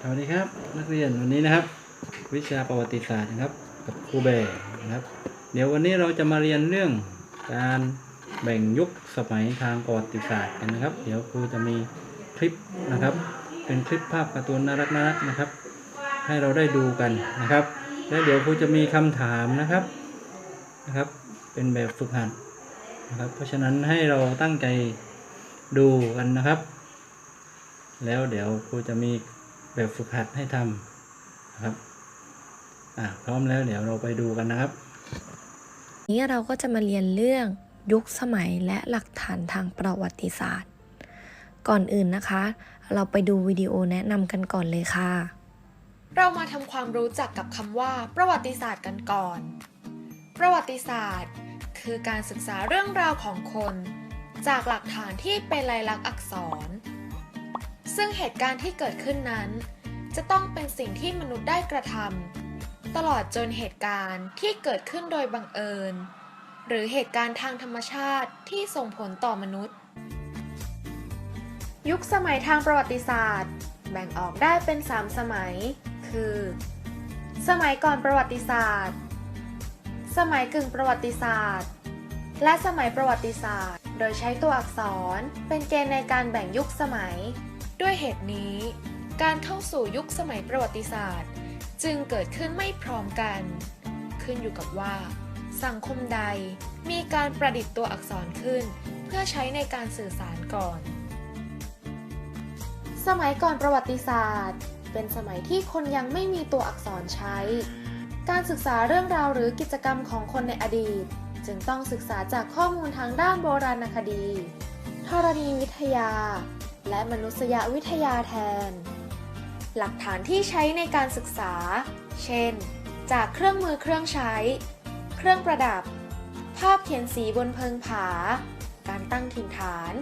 สวัสดีครับ นักเรียนวันนี้นะครับ วิชาประวัติศาสตร์นะครับ กับครูแบนะครับ เดี๋ยววันนี้เราจะมาเรียนเรื่องการแบ่งยุคสมัยทางประวัติศาสตร์กันนะครับ เดี๋ยวครูจะมีคลิปนะครับ เป็นคลิปภาพการ์ตูนน่ารักน่ารักนะครับ ให้เราได้ดูกันนะครับ แล้วเดี๋ยวครูจะมีคำถามนะครับนะครับ เป็นแบบฝึกหัดนะครับ เพราะฉะนั้นให้เราตั้งใจดูกันนะครับ แล้วเดี๋ยวครูจะมีแบบฝึกหัดให้ทำนะครับ อะพร้อมแล้วเดี๋ยวเราไปดูกันนะครับวันนี้เราก็จะมาเรียนเรื่องยุคสมัยและหลักฐานทางประวัติศาสตร์ ก่อนอื่นนะคะ เราไปดูวิดีโอแนะนำกันก่อนเลยค่ะ เรามาทำความรู้จักกับคำว่า ประวัติศาสตร์กันก่อน ประวัติศาสตร์ คือการศึกษาเรื่องราวของคน จากหลักฐานที่เป็นลายลักษณ์อักษร ซึ่งเหตุการณ์ที่เกิดขึ้นนั้น จะต้องเป็นสิ่งที่มนุษย์ได้กระทำตลอดจนเหตุการณ์ที่เกิดขึ้นโดยบังเอิญ หรือเหตุการณ์ทางธรรมชาติที่ส่งผลต่อมนุษย์ ยุคสมัยทางประวัติศาสตร์ แบ่งออกได้เป็น 3 สมัย คือ สมัยก่อนประวัติศาสตร์ สมัยกึ่งประวัติศาสตร์ และสมัยประวัติศาสตร์ โดยใช้ตัวอักษรเป็นเกณฑ์ในการแบ่งยุคสมัย ด้วยเหตุนี้ การเข้าสู่ยุคสมัยประวัติศาสตร์ จึงเกิดขึ้นไม่พร้อมกัน ขึ้นอยู่กับว่า สังคมใดมีการประดิษฐ์ตัวอักษรขึ้น เพื่อใช้ในการสื่อสารก่อน สมัยก่อนประวัติศาสตร์ เป็นสมัยที่คนยังไม่มีตัวอักษรใช้ การศึกษาเรื่องราวหรือกิจกรรมของคนในอดีต จึงต้องศึกษาจากข้อมูลทางด้านโบราณคดี ธรณีวิทยา และมนุษยวิทยาแทน หลักฐานที่ใช้ในการศึกษา เช่น จากเครื่องมือเครื่องใช้ เครื่องประดับ ภาพเขียนสีบนเพิงผา การตั้งถิ่นฐาน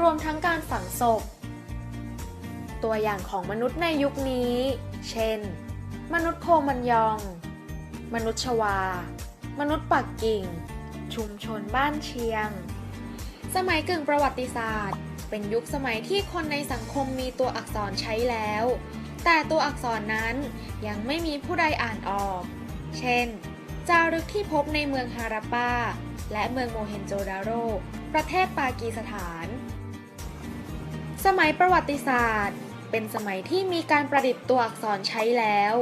รวมทั้งการฝังศพ ตัวอย่างของมนุษย์ในยุคนี้ เช่น มนุษย์โคมันยอง มนุษย์ชวา มนุษย์ปักกิ่ง ชุมชนบ้านเชียง สมัยกึ่งประวัติศาสตร์ เป็นยุคสมัยที่คนในสังคมมีตัวอักษรใช้แล้ว แต่ตัวอักษรนั้นยังไม่มีผู้ใดอ่านออก เช่น จารึกที่พบในเมืองฮาราปาและเมืองโมเฮนโจดาโร ประเทศปากีสถาน สมัยประวัติศาสตร์ เป็นสมัยที่มีการประดิษฐ์ตัวอักษรใช้แล้ว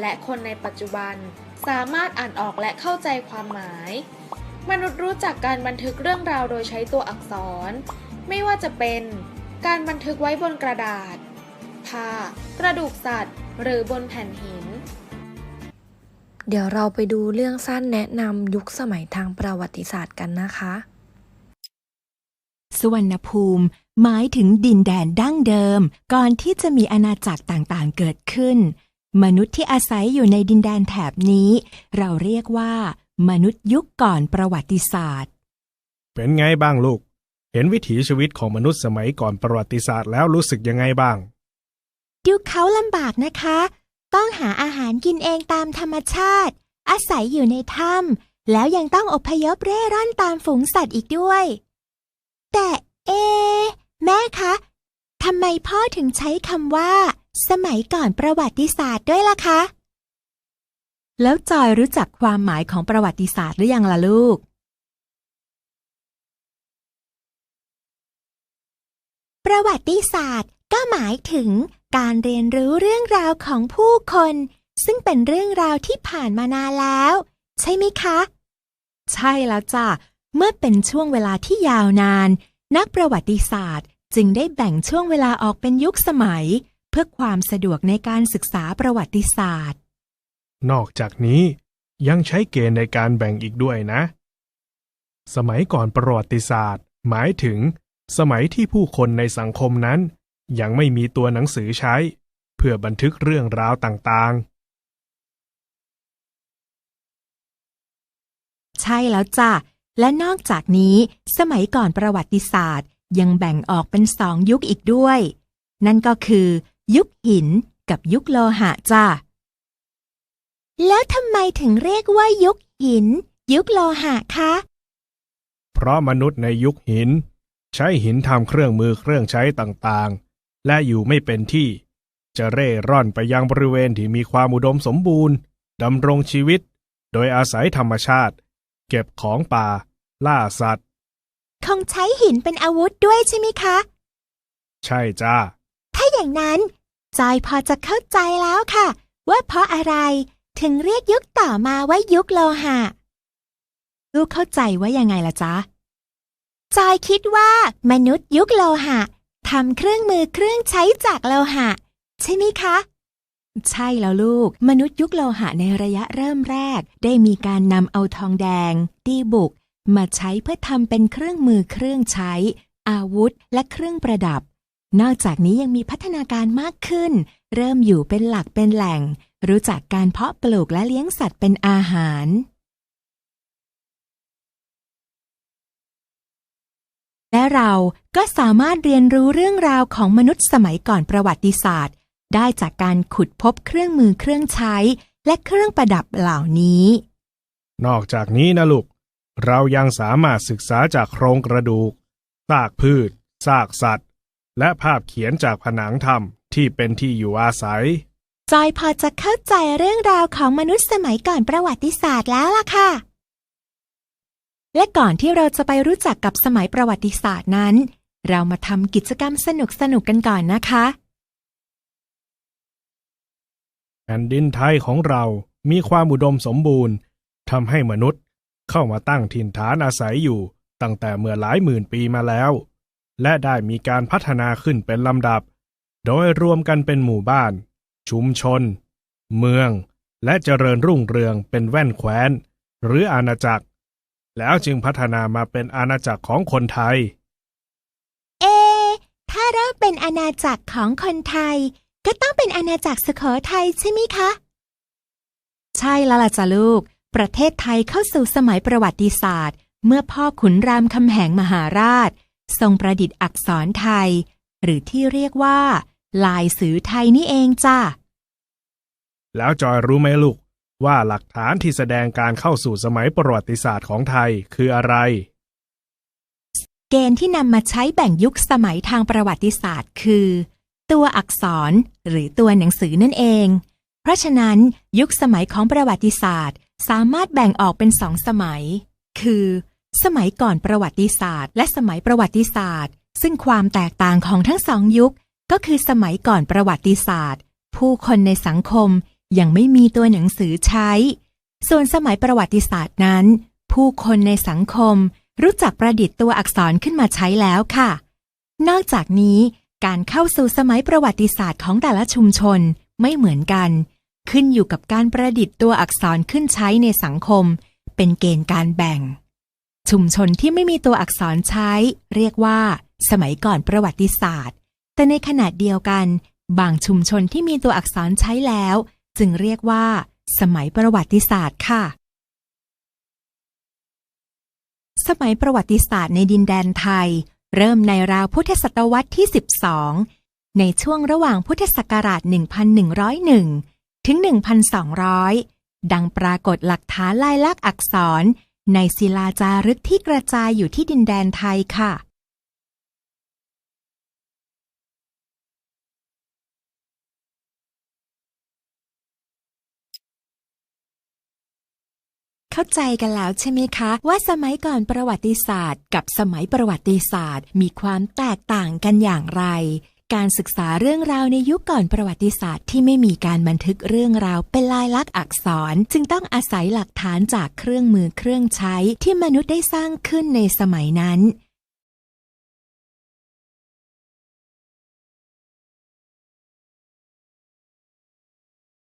และคนในปัจจุบันสามารถอ่านออกและเข้าใจความหมาย มนุษย์รู้จักการบันทึกเรื่องราวโดยใช้ตัวอักษร ไม่ว่าจะเป็น การบันทึกไว้บนกระดาษ ผ้า กระดูกสัตว์ หรือบนแผ่นหิน เดี๋ยวเราไปดูเรื่องสั้นแนะนำยุคสมัยทางประวัติศาสตร์กันนะคะสวรรณภูมิหมายถึงดินแดนดั้งเดิม ก่อนที่จะมีอาณาจักรต่างๆเกิดขึ้น มนุษย์ที่อาศัยอยู่ในดินแดนแถบนี้ เราเรียกว่า มนุษย์ยุคก่อนประวัติศาสตร์ เป็นไงบ้างลูก เห็นวิถีชีวิตของมนุษย์สมัยก่อนประวัติศาสตร์แล้วรู้สึกยังไงบ้างดูเขาลำบากนะคะ ต้องหาอาหารกินเองตามธรรมชาติ อาศัยอยู่ในถ้ำแล้วยังต้องอพยพเร่ร่อนตามฝูงสัตว์อีกด้วย แต่เอะแม่คะทำไมพ่อถึงใช้คำว่า สมัยก่อนประวัติศาสตร์ด้วยล่ะคะ แล้วจอยรู้จักความหมายของประวัติศาสตร์หรือยังล่ะลูก ประวัติศาสตร์ก็หมายถึงการเรียนรู้เรื่องราวของผู้คน ซึ่งเป็นเรื่องราวที่ผ่านมานานแล้ว ใช่ไหมคะ ใช่แล้วจ้ะเมื่อเป็นช่วงเวลาที่ยาวนาน นักประวัติศาสตร์จึงได้แบ่งช่วงเวลาออกเป็นยุคสมัย เพื่อความสะดวกในการศึกษาประวัติศาสตร์ นอกจากนี้ยังใช้เกณฑ์ในการแบ่งอีกด้วยนะ สมัยก่อนประวัติศาสตร์ หมายถึง สมัยที่ผู้คนในสังคมนั้น ยังไม่มีตัวหนังสือใช้ เพื่อบันทึกเรื่องราวต่างๆ ใช่แล้วจ้ะ และนอกจากนี้สมัยก่อนประวัติศาสตร์ ยังแบ่งออกเป็นสองยุคอีกด้วย นั่นก็คือ ยุคหินกับยุคโลหะจ้ะ แล้วทำไมถึงเรียกว่ายุคหิน ยุคโลหะคะ เพราะมนุษย์ในยุคหิน ใช้หินทำเครื่องมือเครื่องใช้ต่างๆ และอยู่ไม่เป็นที่ จะเร่ร่อนไปยังบริเวณที่มีความอุดมสมบูรณ์ดำรงชีวิต โดยอาศัยธรรมชาติ เก็บของป่า ล่าสัตว์ คงใช้หินเป็นอาวุธด้วยใช่ไหมคะ ใช่จ้า ถ้าอย่างนั้น จอยพอจะเข้าใจแล้วค่ะ ว่าเพราะอะไรถึงเรียกยุคต่อมาว่ายุคโลหะ ลูกเข้าใจว่ายังไงล่ะจ๊ะ จอยคิดว่ามนุษย์ยุคโลหะทำเครื่องมือเครื่องใช้จากโลหะ ใช่ไหมคะ ใช่แล้วลูก มนุษย์ยุคโลหะในระยะเริ่มแรก ได้มีการนำเอาทองแดง ดีบุก มาใช้เพื่อทำเป็นเครื่องมือเครื่องใช้ อาวุธและเครื่องประดับ นอกจากนี้ยังมีพัฒนาการมากขึ้น เริ่มอยู่เป็นหลักเป็นแหล่ง รู้จักการเพาะปลูกและเลี้ยงสัตว์เป็นอาหาร และเราก็สามารถเรียนรู้เรื่องราวของมนุษย์สมัยก่อนประวัติศาสตร์ ได้จากการขุดพบเครื่องมือเครื่องใช้ และเครื่องประดับเหล่านี้ นอกจากนี้นะลูก เรายังสามารถศึกษาจากโครงกระดูก ซากพืช ซากสัตว์ และภาพเขียนจากผนังถ้ำที่เป็นที่อยู่อาศัย จอยพอจะเข้าใจเรื่องราวของมนุษย์สมัยก่อนประวัติศาสตร์แล้วล่ะค่ะ และก่อนที่เราจะไปรู้จักกับสมัยประวัติศาสตร์นั้น เรามาทำกิจกรรมสนุกๆกันก่อนนะคะแผ่นดินไทยของเรามีความอุดมสมบูรณ์ทำให้มนุษย์เข้ามาตั้งถิ่นฐานอาศัยอยู่ ตั้งแต่เมื่อหลายหมื่นปีมาแล้ว และได้มีการพัฒนาขึ้นเป็นลำดับ โดยรวมกันเป็นหมู่บ้าน ชุมชน เมือง และเจริญรุ่งเรืองเป็นแว่นแคว้น หรืออาณาจักร แล้วจึงพัฒนามาเป็นอาณาจักรของคนไทย เอ ถ้าเริ่มเป็นอาณาจักรของคนไทย ก็ต้องเป็นอาณาจักรสุโขทัยใช่ไหมคะ ใช่แล้วล่ะจ้ะลูก ประเทศไทยเข้าสู่สมัยประวัติศาสตร์ เมื่อพ่อขุนรามคำแหงมหาราช ทรงประดิษฐ์อักษรไทย หรือที่เรียกว่า ลายสือไทยนี่เองจ้ะแล้วจอยรู้ไหมลูก ว่าหลักฐานที่แสดงการเข้าสู่สมัยประวัติศาสตร์ของไทยคืออะไร เกณฑ์ที่นำมาใช้แบ่งยุคสมัยทางประวัติศาสตร์ คือ ตัวอักษรหรือตัวหนังสือนั่นเอง เพราะฉะนั้นยุคสมัยของประวัติศาสตร์ สามารถแบ่งออกเป็นสองสมัย คือ สมัยก่อนประวัติศาสตร์ และสมัยประวัติศาสตร์ ซึ่งความแตกต่างของทั้งสองยุค ก็คือสมัยก่อนประวัติศาสตร์ ผู้คนในสังคม ยังไม่มีตัวหนังสือใช้ ส่วนสมัยประวัติศาสตร์นั้น ผู้คนในสังคมรู้จักประดิษฐ์ตัวอักษรขึ้นมาใช้แล้วค่ะ นอกจากนี้การเข้าสู่สมัยประวัติศาสตร์ของแต่ละชุมชนไม่เหมือนกัน ขึ้นอยู่กับการประดิษฐ์ตัวอักษรขึ้นใช้ในสังคม เป็นเกณฑ์การแบ่ง ชุมชนที่ไม่มีตัวอักษรใช้ เรียกว่า สมัยก่อนประวัติศาสตร์ แต่ในขณะเดียวกัน บางชุมชนที่มีตัวอักษรใช้แล้ว จึงเรียกว่า สมัยประวัติศาสตร์ค่ะ สมัยประวัติศาสตร์ในดินแดนไทย เริ่มในราวพุทธศตวรรษที่ 12 ในช่วงระหว่างพุทธศักราช 1101 ถึง 1200 ดังปรากฏหลักฐานลายลักษณ์อักษร ในศิลาจารึกที่กระจายอยู่ที่ดินแดนไทยค่ะ เข้าใจกันแล้วใช่ไหมคะ ว่าสมัยก่อนประวัติศาสตร์ กับสมัยประวัติศาสตร์ มีความแตกต่างกันอย่างไร การศึกษาเรื่องราวในยุคก่อนประวัติศาสตร์ที่ไม่มีการบันทึกเรื่องราวเป็นลายลักษณ์อักษร จึงต้องอาศัยหลักฐานจากเครื่องมือเครื่องใช้ที่มนุษย์ได้สร้างขึ้นในสมัยนั้น